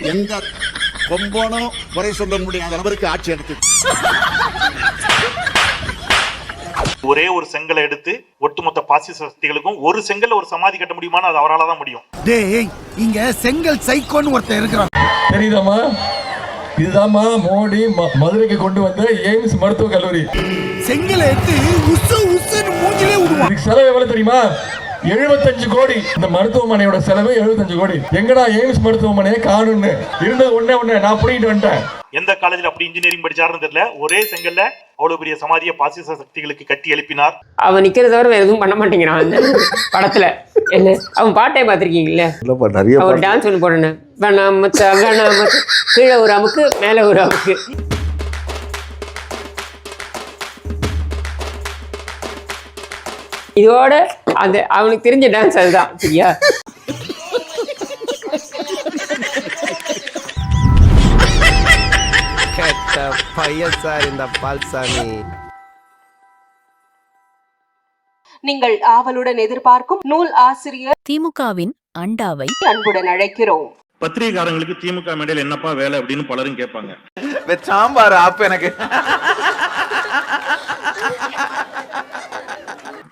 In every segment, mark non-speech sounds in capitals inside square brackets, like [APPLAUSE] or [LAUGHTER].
எந்த கொம்பனும் குறை சொல்ல முடியாத அளவிற்கு ஆட்சி எடுத்து ஒரே ஒரு செங்கலை எடுத்து ஒட்டுமொத்த பாசிச சக்திகளுக்கும் ஒரு செங்கல்ல ஒரு சமாதி கட்ட முடியுமான்னு அது அவரால தான் முடியும். டேய் இங்க செங்கல் சைக்கோன்னு ஒருத்தன் இருக்கிறான். தெரியுதாம்மா? இதுதாம்மா மோடி ம- மதுரைக்கு கொண்டு வந்த எய்ம்ஸ் மருத்துவக் கல்லூரி. செங்கலை எடுத்து உசு உசுன்னு மூஞ்சிலே விடுவான். செலவு எவ்வளவு தெரியுமா? எழுபத்தஞ்சு கோடி. இந்த மருத்துவமனையோட செலவு எழுபத்தஞ்சு கோடி. எங்கடா எய்ம்ஸ் மருத்துவமனையை காணும்னு. இருந்தது ஒண்ணே ஒண்ணே நான் புடிங்கிட்டு வந்துட்டேன். எந்த காலேஜ்ல அப்படி இன்ஜினியரிங் படிச்சாருன்னு தெரியல. ஒரே செங்கல்ல அவ்வளவு பெரிய சமாதியை பாசிச சக்திகளுக்கு கட்டி எழுப்பினார். அவன் நிக்கிறத தவிர வேற எதுவும் பண்ண மாட்டேங்கிறான் அந்த படத்துல. என்ன? அவன் பாட்டே பார்த்திருக்கீங்கல்ல? நிறைய அவர் டான்ஸ் ஒன்று மச்சா கீழே ஒரு அமுக்கு மேலே ஒரு அமுக்கு. இதோட அந்த அவனுக்கு தெரிஞ்ச டான்ஸ் அதுதான். சரியா? பையன் சார் இந்த பால்சாமி. நீங்கள் ஆவலுடன் எதிர்பார்க்கும் நூல் ஆசிரியர் திமுகவின் அண்டாவை அன்புடன் அழைக்கிறோம். பத்திரிகைக்காரங்களுக்கு திமுக மேடையில் என்னப்பா வேலை அப்படின்னு பலரும் கேட்பாங்க. சாம்பார் ஆப் எனக்கு.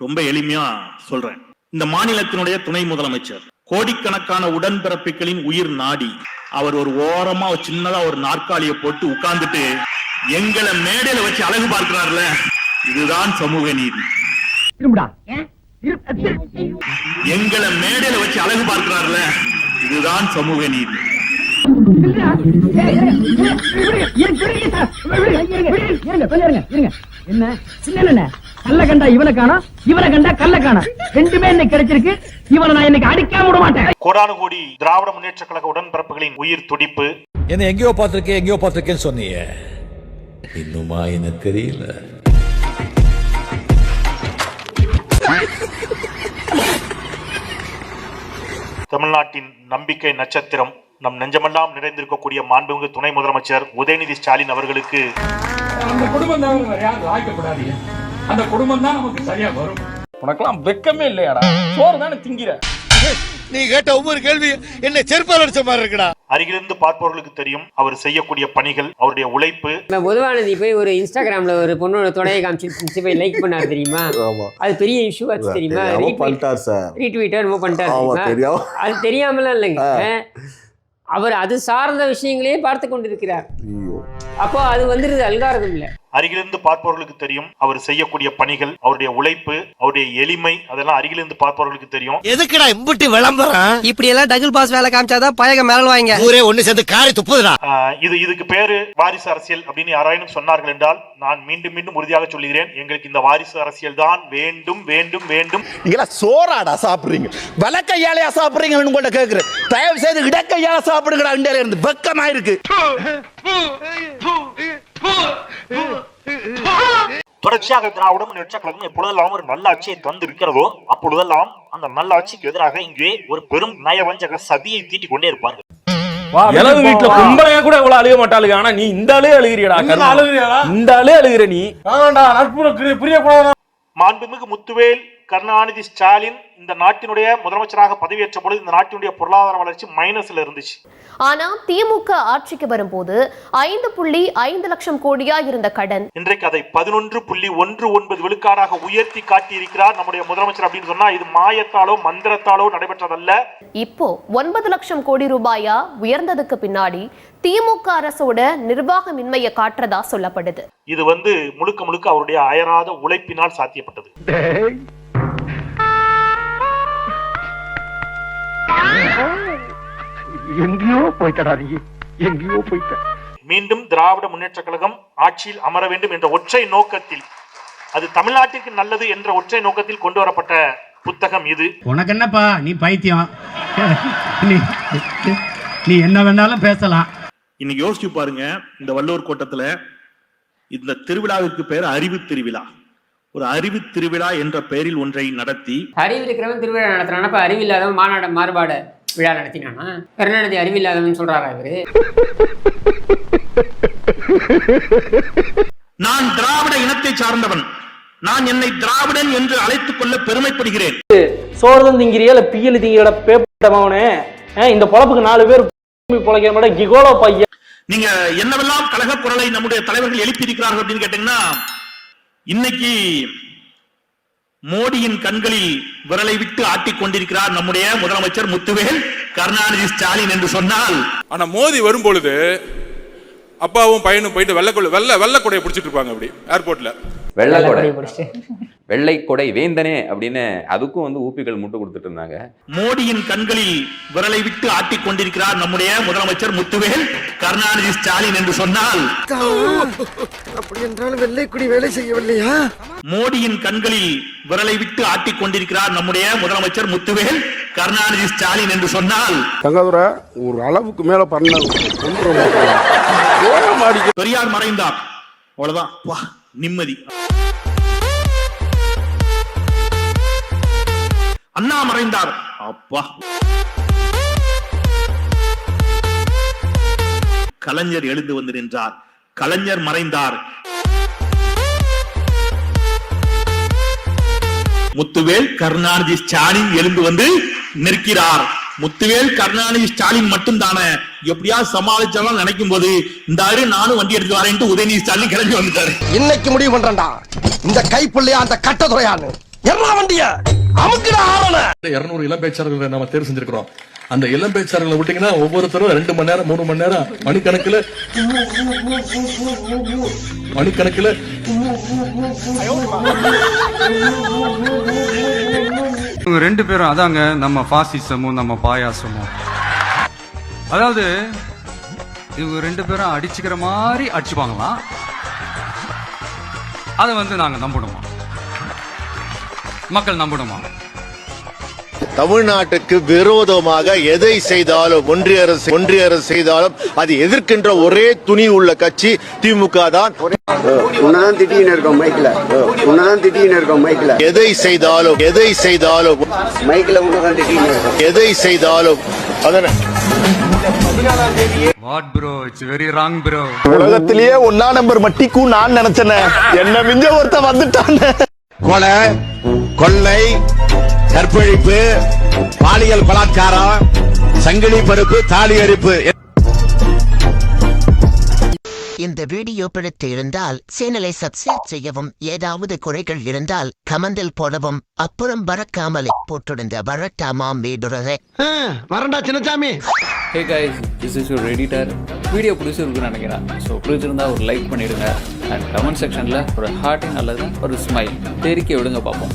ரொம்ப எளிமையா சொல்றேன் இந்த மாநிலத்தினுடைய துணை முதலமைச்சர் கோடிக்கணக்கான உடன்பிறப்புகளின் உயிர் நாடி அவர் ஒரு ஓரமா ஒரு சின்னதா ஒரு நாற்காலியை போட்டு உட்கார்ந்துட்டு எங்களை மேடையில வச்சு அழகு பார்க்கிறார்ல இதுதான் சமூக நீதி எங்களை மேடையில வச்சு அழகு பார்க்கிறார்ல இதுதான் சமூக நீதி என்ன சின்ன கல்ல கண்டா இவனை காணோம் இவனை கண்டா கல்ல காணோம் ரெண்டுமே இன்னைக்கு கிடைச்சிருக்கு. இவனை நான் இன்னைக்கு அடிக்காம விட மாட்டேன். கோடானு கோடி திராவிட முன்னேற்ற கழக உடன்பிறப்புகளின் உயிர் துடிப்பு. என்ன எங்கேயோ பார்த்திருக்கேன் எங்கேயோ பார்த்திருக்கேன்னு சொன்னீங்க இன்னுமா எனக்கு தெரியல. தமிழ்நாட்டின் நம்பிக்கை நட்சத்திரம் நம் நெஞ்சமெல்லாம் நிறைந்திருக்கக்கூடிய மாண்புமிகு துணை முதலமைச்சர் உதயநிதி ஸ்டாலின் அவர்களுக்கு அந்த குடும்பம் தான் நமக்கு சரியா வரும். உனக்கெல்லாம் வெக்கமே இல்லையாடா? சோறு தானே திங்கிற? நீ கேட்ட ஒவ்வொரு கேள்வி என்ன செருப்பால் அடிச்ச மாதிரி இருக்குடா. அருகிலிருந்து பார்ப்பவர்களுக்கு தெரியும் அவர் செய்யக்கூடிய பணிகள் அவருடைய உழைப்பு. இப்போ பொதுவானது போய் ஒரு இன்ஸ்டாகிராம்ல ஒரு பொண்ணோட தொடையை காமிச்சு போய் லைக் பண்ணாரு தெரியுமா? ஆமா. அது பெரிய இஷ்யூ ஆச்சு தெரியுமா? பண்ணிட்டார் சார். ரீட்வீட்டோ என்னமோ பண்ணிட்டாரு அது தெரியாமலாம் இல்லைங்க. அவர் அது சார்ந்த விஷயங்களையே பார்த்து கொண்டிருக்கிறார். அப்போ அது வந்துருது அல்காரதம் இல்ல. அருகிலிருந்து பார்ப்பவர்களுக்கு தெரியும் அவர் செய்யக்கூடிய பணிகள் அவருடைய உழைப்பு அவருடைய எளிமை அதெல்லாம் அருகிலிருந்து பார்ப்பவர்களுக்கு தெரியும். எதுக்குடா இம்புட்டு விளம்பரம்? இப்படி எல்லாம் டபுள் பாஸ் வேலை காமிச்சாதான் பயக மேல வாங்க. ஊரே ஒண்ணு சேர்ந்து காரி துப்புதுடா. இது இதுக்கு பேரு வாரிசு அரசியல் அப்படின்னு யாராயினும் சொன்னார்கள் என்றால் நான் மீண்டும் மீண்டும் உறுதியாக சொல்லுகிறேன் எங்களுக்கு இந்த வாரிசு அரசியல் தான் வேண்டும் வேண்டும் வேண்டும். நீங்களா சோறாடா சாப்பிடுறீங்க. வலக்கையாலையா சாப்பிடுறீங்கன்னு உங்கள்ட்ட கேட்கிறேன் தயவு செய்து இடக்கையால சாப்பிடுங்கடா இந்தியால இருந்து வெக்கமா இருக்கு [LAUGHS] தொடர்ச்சியாக திராவிட முன்னேற்ற கழகம் எப்பொழுதெல்லாம் ஒரு நல்ல ஆட்சியை தந்து இருக்கிறதோ அப்பொழுதெல்லாம் அந்த நல்ல ஆட்சிக்கு எதிராக இங்கே ஒரு பெரும் நயவஞ்சக சதியை தீட்டிக் கொண்டே இருப்பார்கள். எனது வீட்டுல கும்பலையா கூட இவ்வளவு அழுக மாட்டாளுங்க. ஆனா நீ இந்த ஆளே அழுகிறியடா அழுகிறியா? இந்த ஆளே அழுகிற நீ. மாண்புமிகு முத்துவேல் கருணாநிதி ஸ்டாலின் இந்த நாட்டினுடைய முதலமைச்சராக பதவியேற்ற பொழுது இந்த நாட்டினுடைய பொருளாதார வளர்ச்சி மைனஸ்ல இருந்துச்சு. ஆனா திமுக ஆட்சிக்கு வரும்போது ஐந்து புள்ளி ஐந்து லட்சம் கோடியா இருந்த கடன். இன்றைக்கு அதை பதினொன்று புள்ளி ஒன்று ஒன்பது விழுக்காடாக உயர்த்தி காட்டியிருக்கிறார் நம்முடைய முதலமைச்சர் அப்படின்னு சொன்னா இது மாயத்தாலோ மந்திரத்தாலோ நடைபெற்றதல்ல. இப்போ ஒன்பது லட்சம் கோடி ரூபாயா உயர்ந்ததுக்கு பின்னாடி திமுக அரசோட நிர்வாகமின்மையை காட்டுறதா சொல்லப்படுது. இது வந்து முழுக்க முழுக்க அவருடைய அயராத உழைப்பினால் சாத்தியப்பட்டது. எங்கேயோ போயிட்டடா நீ. எங்கேயோ போயிட்ட. மீண்டும் திராவிட முன்னேற்ற கழகம் ஆட்சியில் அமர வேண்டும் என்ற ஒற்றை நோக்கத்தில் அது தமிழ்நாட்டிற்கு நல்லது என்ற ஒற்றை நோக்கத்தில் கொண்டு வரப்பட்ட புத்தகம் இது. உனக்கு என்னப்பா? நீ பைத்தியம். நீ நீ என்ன வேணாலும் பேசலாம். இன்னைக்கு யோசிச்சு பாருங்க இந்த வள்ளுவர் கோட்டத்துல இந்த திருவிழாவிற்கு பெயர் அறிவு திருவிழா. ஒரு அறிவு திருவிழா என்ற பெயரில் ஒன்றை நடத்தி அறிவு இருக்கிறவன் திருவிழா நடத்துறானா அப்ப அறிவு இல்லாதவன் மாநாட மாறுபாடு விழா நடத்தினானா? கருணாநிதி அறிவு இல்லாதவன் சொல்றாரா இவரு? நான் திராவிட இனத்தை சார்ந்தவன். நான் என்னை திராவிடன் என்று அழைத்துக் கொள்ள பெருமைப்படுகிறேன். சோறு திங்கிறியா? இல்ல பியல் திங்கிற பேப்பட்டவனே இந்த பொழப்புக்கு நாலு பேர் நீங்க என்னவெல்லாம் கழக குரலை நம்முடைய தலைவர்கள் எழுப்பி இருக்கிறார்கள் அப்படின்னு கேட்டீங்கன்னா இன்னைக்கு மோடியின் கண்களில் விரலை விட்டு ஆட்டிக் கொண்டிருக்கிறார் நம்முடைய முதலமைச்சர் முத்துவேல் கருணாநிதி ஸ்டாலின் என்று சொன்னால். ஆனா மோதி வரும் பொழுது அப்பாவும் பையனும் போயிட்டு வெள்ளை வெள்ளை வெள்ளை கொடையை பிடிச்சிட்டு இருப்பாங்க அப்படி ஏர்போர்ட்ல வெள்ளை கொடை வெள்ளை கொடை வேந்தனே அப்படின்னு அதுக்கும் வந்து ஊப்பிகள் முட்டு கொடுத்துட்டு இருந்தாங்க. மோடியின் கண்களில் விரலை விட்டு ஆட்டிக் கொண்டிருக்கிறார் நம்முடைய முதலமைச்சர் முத்துவேல் கருணாநிதி ஸ்டாலின் என்று சொன்னால். அப்படி என்றாலும் வெள்ளைக்குடி வேலை செய்யவில்லையா? மோடியின் கண்களில் விரலை விட்டு ஆட்டிக் கொண்டிருக்கிறார் நம்முடைய முதலமைச்சர் முத்துவேல் கருணாநிதி ஸ்டாலின் என்று சொன்னால். தங்காதுரை ஒரு அளவுக்கு மேல பண்ண பெரியார் மறைந்தார். அவ்வளவுதான். வா நிம்மதி. அண்ணா மறைந்தார். அப்பா. கலைஞர் எழுந்து வந்து நின்றார். கலைஞர் மறைந்தார். முத்துவேல் கருணாநிதி ஸ்டாலின் எழுந்து வந்து நிற்கிறார். முத்துவேல் கருணாநிதி ஸ்டாலின் மட்டும் தானே எப்படியா சமாளிச்சாலும் நினைக்கும் போது இந்த ஆறு நானும் வண்டி எடுத்து வரேன் உதயநிதி ஸ்டாலின் கிளம்பி வந்துட்டாரு. இன்னைக்கு முடிவு பண்றேன்டா. இந்த கைப்புள்ளையா அந்த கட்டதுறையான்னு எல்லா வண்டிய. இருநூறு இளம் பேச்சாளர்களை நம்ம தேர்வு செஞ்சிருக்கிறோம். அந்த இளம் பேச்சாளர்களை விட்டீங்கன்னா ஒவ்வொருத்தரும் ரெண்டு மணி நேரம் மூணு மணி நேரம் மணிக்கணக்கில் மணிக்கணக்கில் இவங்க ரெண்டு பேரும் அதாங்க நம்ம பாசிசமும் நம்ம பாயாசமும். அதாவது இவங்க ரெண்டு பேரும் அடிச்சுக்கிற மாதிரி அடிச்சுப்பாங்களாம். அதை வந்து நாங்க நம்பணுமா? மக்கள் நம்பணுமா? தமிழ்நாட்டுக்கு விரோதமாக எதை செய்தாலும் ஒன்றிய அரசு ஒன்றிய அரசு செய்தாலும் அது எதிர்க்கின்ற ஒரே துணி உள்ள கட்சி திமுக தான். உன்னதான் திட்டின்னு இருக்கோம் மைக்ல உன்னதான் திட்டின்னு இருக்கோம் மைக்ல எதை செய்தாலும் எதை செய்தாலும். மைக்ல உன்னதான் திட்டின்னு இருக்கோம். எதை செய்தாலும் அதன. What bro it's very wrong bro உலகத்திலேயே ஒன்னா நம்பர் மட்டிக்கும் நான் நினைச்சேனே. என்ன மிஞ்ச ஒருத்த வந்துட்டான். கொலை. கொள்ளை கற்பழிப்பு பாலியல் பலாத்காரம் சங்கிலி பருப்பு தாலி அரிப்பு இந்த வீடியோ பிடித்து இருந்தால் சேனலை சப்ஸ்கிரைப் செய்யவும் ஏதாவது குறைகள் இருந்தால் கமெண்டில் போடவும் அப்புறம் பறக்காமலே போட்டிருந்த வரட்டாமாம் வீடுறதை வரண்டா Chinnasamy hey guys this is your editor video பிடிச்சிருக்குன்னு நினைக்கிறேன். ஸோ பிடிச்சிருந்தா ஒரு லைக் பண்ணிடுங்க. அண்ட் கமெண்ட் செக்ஷனில் ஒரு ஹார்ட்டிங் அல்லது ஒரு ஸ்மைல் தெரிக்க விடுங்க பார்ப்போம்.